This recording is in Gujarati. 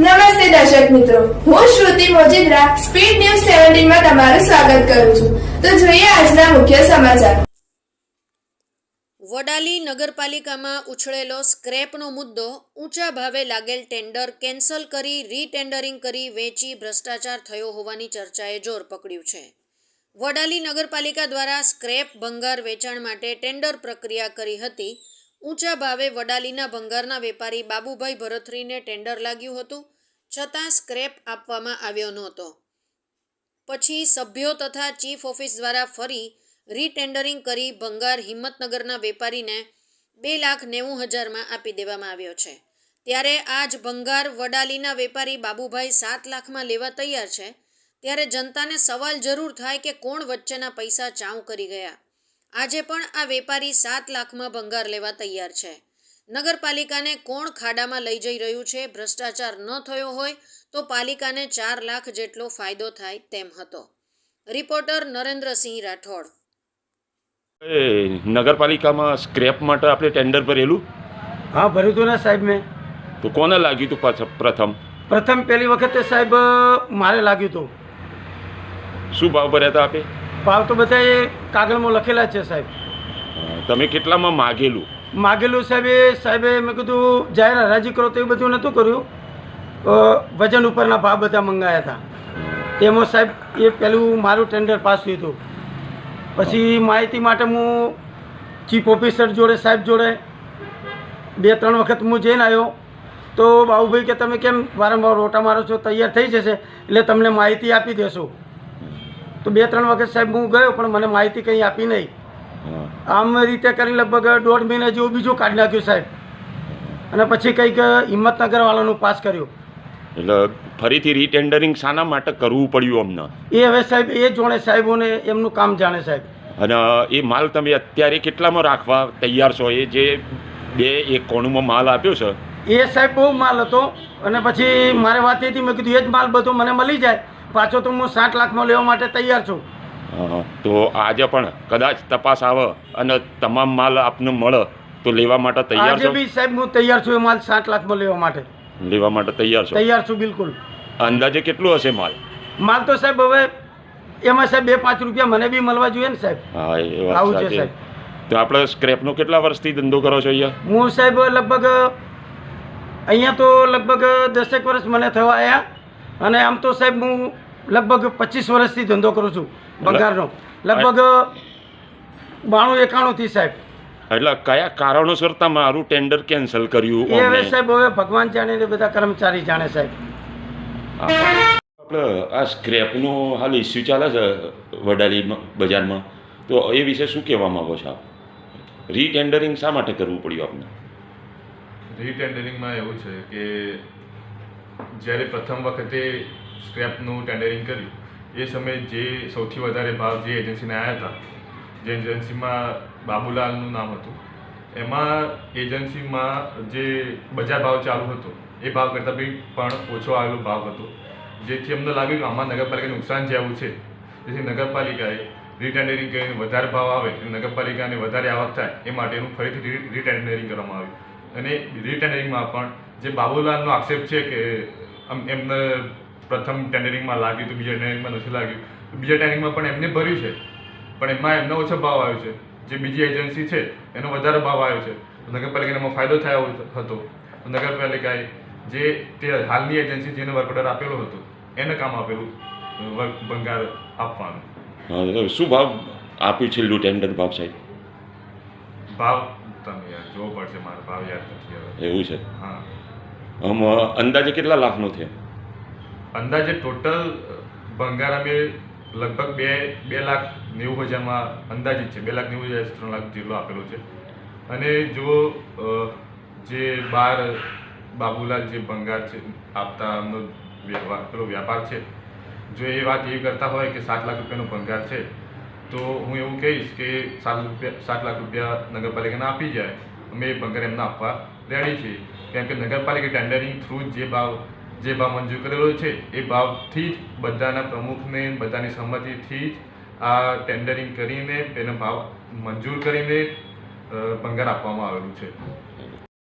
નમસ્તે દર્શક મિત્રો. હું શ્રુતિ મોજીદ્રા, સ્પીડ ન્યૂઝ સેવન્ટીનમાં તમારું સ્વાગત કરું છું. તો જોઈએ આજના મુખ્ય સમાચાર. વડાલી નગરપાલિકામાં ઉછળેલો સ્ક્રેપનો મુદ્દો ઊંચા ભાવે લાગેલ ટેન્ડર કેન્સલ કરી રીટેન્ડરિંગ કરી વેચી ભ્રષ્ટાચાર થયો હોવાની ચર્ચાએ જોર પકડ્યું છે. વડાલી નગરપાલિકા દ્વારા સ્ક્રેપ ભંગાર વેચાણ માટે ટેન્ડર પ્રક્રિયા કરી હતી ઊંચા ભાવે વડાલીના ભંગારના વેપારી બાબુભાઈ ભરથરીને ટેન્ડર લાગ્યું હતું. છતાં સ્ક્રેપ આપવામાં આવ્યો નહોતો. પછી સભ્યો તથા ચીફ ઓફિસ દ્વારા ફરી રીટેન્ડરિંગ કરી ભંગાર હિંમતનગરના વેપારીને બે લાખ નેવું હજારમાં આપી દેવામાં આવ્યો છે. ત્યારે આજ ભંગાર વડાલીના વેપારી બાબુભાઈ સાત લાખમાં લેવા તૈયાર છે. ત્યારે જનતાને સવાલ જરૂર થાય કે કોણ વચ્ચેના પૈસા ચાઉ કરી ગયા? આજે પણ આ વેપારી સાત લાખમાં ભંગાર લેવા તૈયાર છે. નગરપાલિકાને કોણ ખાડામાં લઈ જઈ રહ્યું છે ભ્રષ્ટાચાર ન થયો હોય તો પાલિકાને ચાર લાખ જેટલો ફાયદો થાય તેમ હતો. રિપોર્ટર નરેન્દ્રસિંહ રાઠોડ. એ નગરપાલિકામાં સ્ક્રેપ માટે આપણે ટેન્ડર ભરેલું? હા ભર્યું હતું ને સાહેબ મેં. તો કોને લાગ્યું હતું પાછ- પ્રથમ? પ્રથમ પહેલી વખતે સાહેબ મારે લાગ્યું હતું. શું ભાવ ભર્યા હતા આપે? ભાવ તો બધા એ કાગળમાં લખેલા જ છે સાહેબ. તમે કેટલામાં માગેલું? માગેલું સાહેબ એ સાહેબે મેં કીધું જાહેર હરાજી કરો તો એ બધું નહોતું કર્યું. વજન ઉપરના ભાવ બધા મંગાયા હતા. તેમાં સાહેબ એ પેલું મારું ટેન્ડર પાસ થયું હતું. પછી માહિતી માટે હું ચીફ ઓફિસર જોડે સાહેબ જોડે બે ત્રણ વખત હું જઈને આવ્યો. તો બાબુભાઈ કે તમે કેમ વારંવાર રોટા મારો છો? તૈયાર થઈ જશે. એટલે તમને માહિતી આપી દેશું. તો બે ત્રણ વખત સાહેબ હું ગયો પણ મને માહિતી કંઈ આપી નહીં. આમ રીતે કરી લગભગ દોઢ મહિના જેવું બીજું કાઢી નાખ્યું સાહેબ. અને પછી કંઈક હિંમતનગર વાળાનું પાસ કર્યું. એટલે ફરીથી રીટેન્ડરિંગ શાના માટે કરવું પડ્યું અમને? એ હવે સાહેબ એ જોણે સાહેબોને એમનું કામ જાણે સાહેબ. અને એ માલ તમે અત્યારે કેટલામાં રાખવા તૈયાર છો? એ જે બે એક કોણુંમાં માલ આપ્યો છે? એ સાહેબ બહુ માલ હતો. અને પછી મારે વાત એ હતી મેં કીધું એ જ માલ બધો મને મળી જાય. પાછો તો હું સાત લાખમાં લેવા માટે તૈયાર છું. તો આજે પણ કદાચ તપાસ આવે અને તમામ માલ આપને મળે તો લેવા માટે તૈયાર આજે છો? બી સાહેબ હું તૈયાર છું એ માલ સાત લાખમાં લેવા માટે. લેવા માટે તૈયાર છો? તૈયાર છું બિલકુલ. અંદાજે કેટલું હશે માલ? માલ તો સાહેબ હવે એમાં સાહેબ બે પાંચ રૂપિયા મને બી મળવા જોઈએ ને સાહેબ. હા એ વાત આવું છે સાચી. સાહેબ. તો આપણે સ્ક્રેપનો કેટલા વર્ષથી ધંધો કરો છો અહીંયા? હું સાહેબ લગભગ અહીંયા તો લગભગ દસેક વર્ષ મને થવા આવ્યા અને આમ તો સાહેબ હું લગભગ પચીસ વર્ષથી ધંધો કરું છું બંગાળનો લગભગ બાણું એકાણુંથી સાહેબ. એટલે કયા કારણોસર તમારું ટેન્ડર કેન્સલ કર્યું એ હવે સાહેબ હવે ભગવાન જાણે ને બધા કર્મચારી જાણે સાહેબ. આપણે આ સ્ક્રેપનો હાલ ઇસ્યુ ચાલે છે વડાલી બજારમાં. તો એ વિશે શું કહેવા માંગો છો આપ? રીટેન્ડરિંગ શા માટે કરવું પડ્યું આપને? રીટેન્ડરિંગમાં એવું છે કે જ્યારે પ્રથમ વખતે સ્ક્રેપનું ટેન્ડરિંગ કર્યું, એ સમયે જે સૌથી વધારે ભાવ જે એજન્સીને આવ્યા હતા, જે એજન્સીમાં બાબુલાલનું નામ હતું, એમાં એજન્સીમાં જે બજાર ભાવ ચાલુ હતો, એ ભાવ કરતાં બી પણ ઓછો આવેલો ભાવ હતો. જેથી અમને લાગ્યું કે આમાં નગરપાલિકાને નુકસાન જેવું છે, જેથી નગરપાલિકાએ રીટેન્ડરિંગ કરીને વધારે ભાવ આવે નગરપાલિકાને વધારે આવક થાય, એ માટેનું ફરીથી રીટેન્ડરિંગ કરવામાં આવ્યું. અને રીટેન્ડરિંગમાં પણ જે બાબુલાલનો આક્ષેપ છે કે એમને પ્રથમ ટેન્ડરિંગમાં લાગ્યું તો બીજા ટેન્ડરિંગમાં નથી લાગ્યું. બીજા ટેન્ડરિંગમાં પણ એમને ભર્યું છે. પણ એમાં એમનો ઓછો ભાવ આવ્યો છે. જે બીજી એજન્સી છે એનો વધારે ભાવ આવ્યો છે. તો નગરપાલિકાને એમાં ફાયદો થયો હતો. તો નગરપાલિકાએ જે તે હાલની એજન્સી જેને વર્ક ઓર્ડર આપેલો હતો એને કામ આપેલું વર્ક ભંગાર આપવાનું. શું ભાવ આપ્યું છેલ્લું ટેન્ડર ભાવ સાહેબ? ભાવ તમે યાર જોવો પડશે મારો ભાવ યાદ નથી એવું છે? હા. અંદાજે કેટલા લાખનો થયો? અંદાજે ટોટલ ભંગાર અમે લગભગ બે બે લાખ નેવું હજારમાં અંદાજિત છે. બે લાખ નેવું હજાર ત્રણ લાખ જેટલો આપેલો છે. અને જો જે બાર બાબુલાલ જે ભંગાર છે, આપતા એમનો વ્યવહાર, પેલો વ્યાપાર છે, જો એ વાત એવી કરતા હોય કે સાત લાખ રૂપિયાનો ભંગાર છે, તો હું એવું કહીશ કે સાત રૂપિયા, સાત લાખ રૂપિયા નગરપાલિકાને આપી જાય. અમે એ ભંગાર એમને આપવા રેડી છે. કેમ કે નગરપાલિકા ટેન્ડરિંગ થ્રુ જે ભાવ જે ભાવ મંજૂર કરેલો છે, એ ભાવથી જ બધાના પ્રમુખને, બધાની સંમતિથી જ આ ટેન્ડરિંગ કરીને એનો ભાવ મંજૂર કરીને ભંગાર આપવામાં આવેલું છે.